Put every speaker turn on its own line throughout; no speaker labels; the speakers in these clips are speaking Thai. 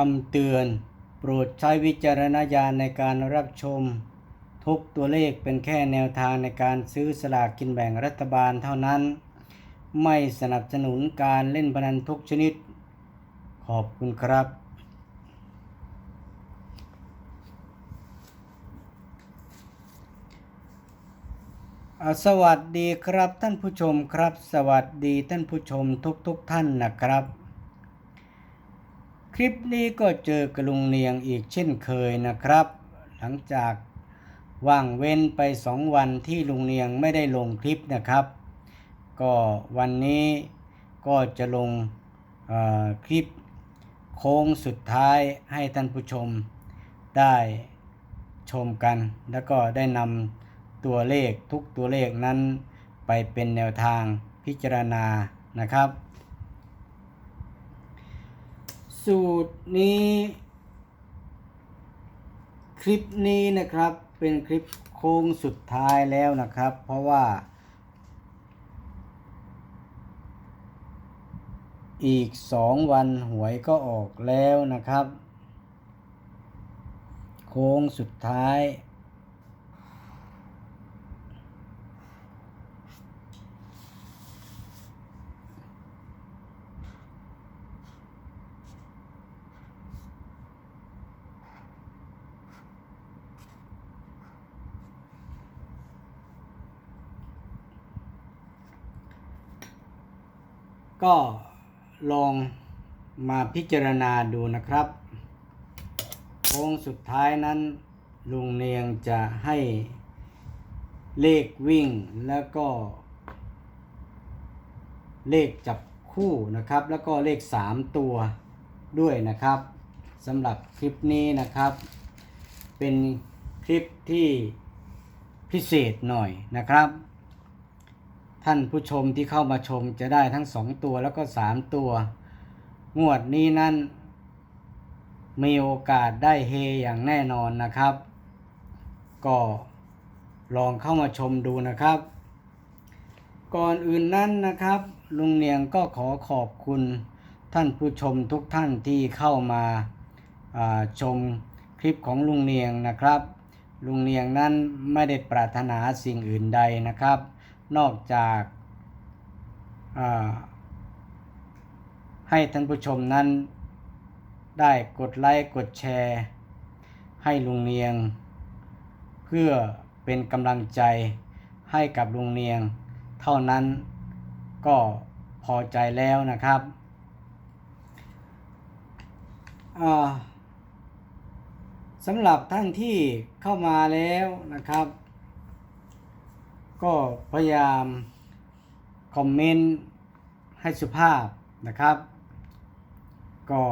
คำเตือน โปรดใช้วิจารณญาณในการรับชม ทุกตัวเลขเป็นแค่แนวทางในการซื้อสลากกินแบ่งรัฐบาลเท่านั้น ไม่สนับสนุนการเล่นพนันทุกชนิด ขอบคุณครับสวัสดีครับท่านผู้ชมครับ สวัสดีท่านผู้ชมทุกๆทท่านนะครับ คลิปนี้ก็เจอกระลุงเนียงอีกเช่นเคยนะครับ หลังจากว่างเว้นไปสองวันที่ลุงเนียงไม่ได้ลงคลิปนะครับ ก็วันนี้ก็จะลงคลิปโค้งสุดท้ายให้ท่านผู้ชมได้ชมกัน แล้วก็ได้นำตัวเลขทุกตัวเลขนั้นไปเป็นแนวทางพิจารณานะครับ สูตรนี้ คลิปนี้นะครับเป็นคลิปโค้งสุดท้ายแล้วนะครับ เพราะว่า อีกสองวันหวยก็ออกแล้วนะครับ โค้งสุดท้าย ก็ลองมาพิจารณาดูนะครับโค้งสุดท้ายนั้นลุงเนียงจะให้เลขวิ่งแล้วก็ เลขจับคู่นะครับ แล้วก็เลข 3 ตัวด้วยนะครับสำหรับคลิปนี้นะครับ เป็นคลิปที่พิเศษหน่อยนะครับ ท่านผู้ชมที่เข้ามาชมจะได้ทั้ง2ตัวแล้วก็3ตัว งวดนี้นั้น มีโอกาสได้เฮอย่างแน่นอนนะครับ ก็ลองเข้ามาชมดูนะครับ ก่อนอื่นนั้นนะครับ ลุงเนียงก็ขอขอบคุณท่านผู้ชมทุกท่านที่เข้ามาาชมคลิปของลุงเนียงนะครับ ลุงเนียงนั้นไม่ได้ปรารถนาสิ่งอื่นใดนะครับ นอกจากาให้ท่านผู้ชมนั้นได้กดไลค์กดแชร์ ให้ลุงเนียง เพื่อเป็นกำลังใจให้กับลุงเนียง เท่านั้นก็พอใจแล้วนะครับสำหรับท่านที่เข้ามาแล้วนะครับ ก็พยายามคอมเมนต์ให้สุภาพนะครับ ก็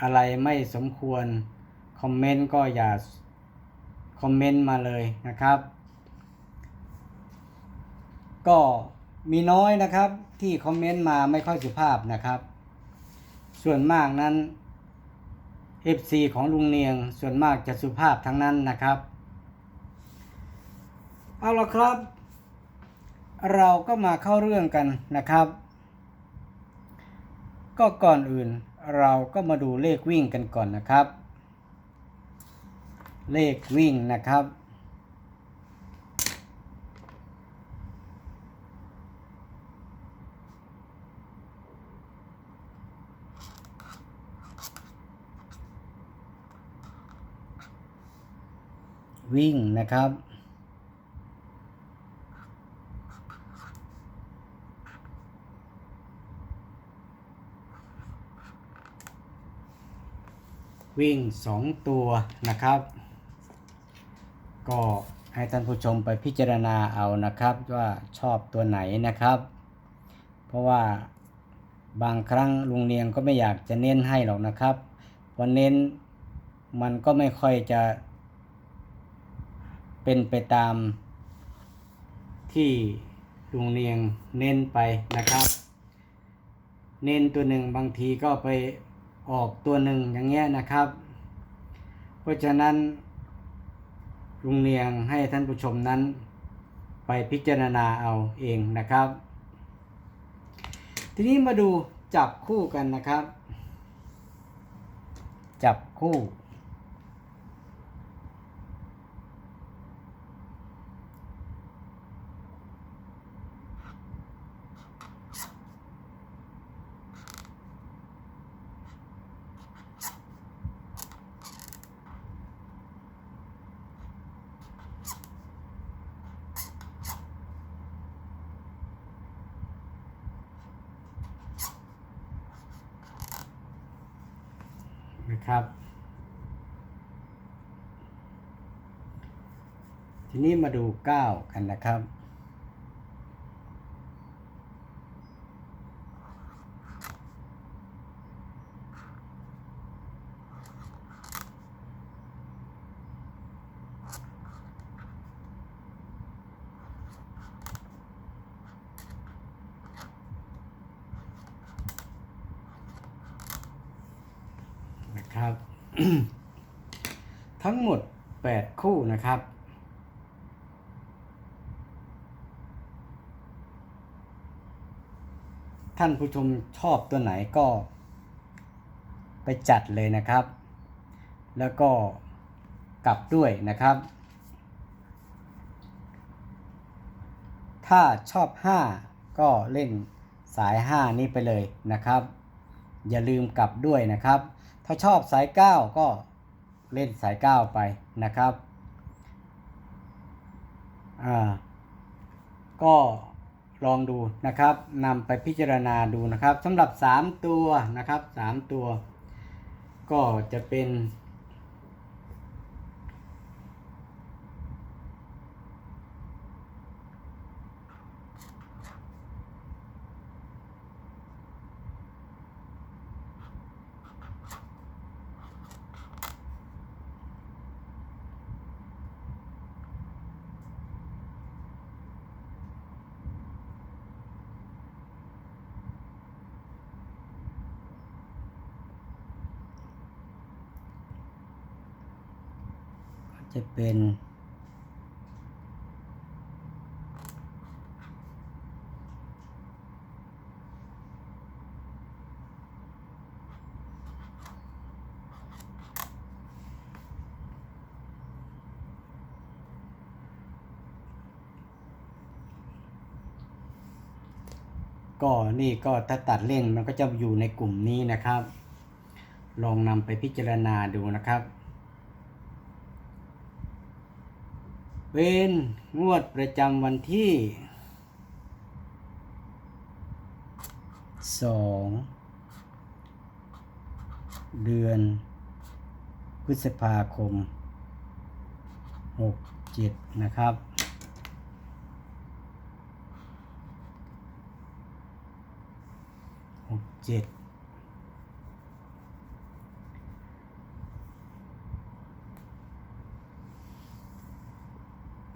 อะไรไม่สมควรคอมเมนต์ก็อย่าคอมเมนต์มาเลยนะครับ ก็มีน้อยนะครับที่คอมเมนต์มาไม่ค่อยสุภาพนะครับ ส่วนมากนั้น FC ของลุงเนียงส่วนมากจะสุภาพทั้งนั้นนะครับ เอาละครับ เราก็มาเข้าเรื่องกันนะครับ ก็ก่อนอื่นเราก็มาดูเลขวิ่งกันก่อนนะครับ เลขวิ่งนะครับ วิ่งนะครับ วิ่ง 2 ตัวนะครับ ก็ให้ท่านผู้ชมไปพิจารณาเอานะครับว่าชอบตัวไหนนะครับ เพราะว่าบางครั้งลุงเนียงก็ไม่อยากจะเน้นให้หรอกนะครับพราะเน้นมันก็ไม่ค่อยจะเป็นไปตามที่ลุงเนียงเน้นไปนะครับ เน้นตัวหนึ่งบางทีก็ไป ออกตัวหนึ่งอย่างเงี้ยนะครับ เพราะฉะนั้นลุงเนียงให้ท่านผู้ชมนั้น ไปพิจารณาเอาเองนะครับ ทีนี้มาดูจับคู่กันนะครับ จับคู่ นะครับ ทีนี้มาดู 9 กันนะครับ นะครับ ทั้งหมด 8 คู่นะครับท่านผู้ชมชอบตัวไหนก็ไปจัดเลยนะครับ แล้วก็กลับด้วยนะครับ ถ้าชอบ 5 ก็เล่นสาย 5 นี้ไปเลยนะครับ อย่าลืมกลับด้วยนะครับ ถ้าชอบสาย 9 ก็เล่นสาย 9 ไปนะครับ อ่า ก็ลองดูนะครับนำไปพิจารณาดูนะครับสำหรับ 3 ตัวนะครับ 3 ตัว ก็จะเป็น จะเป็นก็นี่ก็ถ้าตัดเล่นมันก็จะอยู่ในกลุ่มนี้นะครับ ลองนำไปพิจารณาดูนะครับ เป็นงวดประจำวันที่ 2 เดือน พฤษภาคม 67 นะครับเจ็ด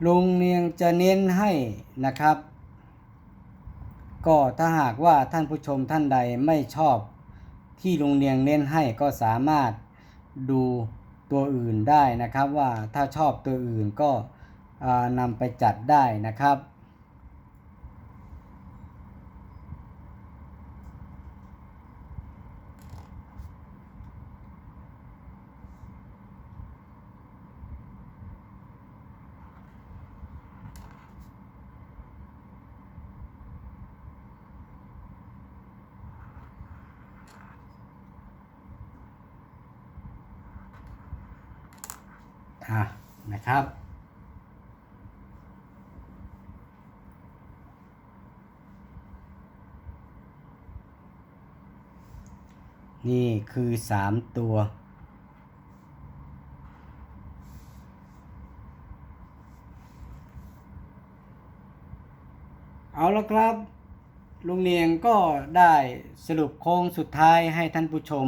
ลุงเนียงจะเน้นให้นะครับ ก็ถ้าหากว่าท่านผู้ชมท่านใดไม่ชอบที่ลุงเนียงเน้นให้ก็สามารถดูตัวอื่นได้นะครับว่าถ้าชอบตัวอื่นก็นำไปจัดได้นะครับ อะนะครับนี่คือสามตัว เอาละครับลุงเนียงก็ได้สรุปโค้งสุดท้ายให้ท่านผู้ชม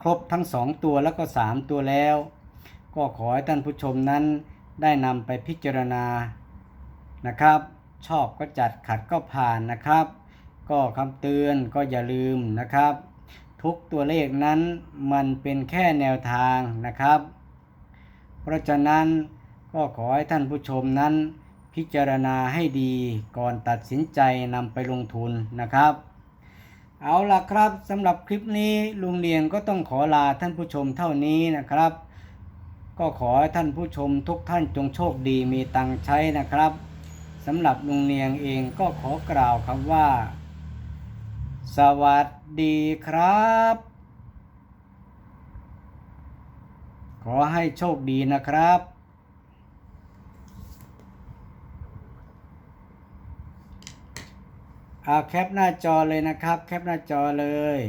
ครบทั้งสองตัวแล้วก็สามตัวแล้ว ก็ขอให้ท่านผู้ชมนั้นได้นำไปพิจารณานะครับ ชอบก็จัดขัดก็ผ่านนะครับ ก็คำเตือนก็อย่าลืมนะครับ ทุกตัวเลขนั้นมันเป็นแค่แนวทางนะครับ เพราะฉะนั้นก็ขอให้ท่านผู้ชมนั้น พิจารณาให้ดีก่อนตัดสินใจนำไปลงทุนนะครับเอาล่ะครับสำหรับคลิปนี้ลุงเลียงก็ต้องขอลาท่านผู้ชมเท่านี้นะครับ ก็ขอให้ท่านผู้ชมทุกท่านจงโชคดีมีตังค์ใช้นะครับสำหรับลุงเลียงเองก็ขอกล่าวคำว่า สวัสดีครับ ขอให้โชคดีนะครับเอาแคปหน้าจอเลยนะครับ แคปหน้าจอเลย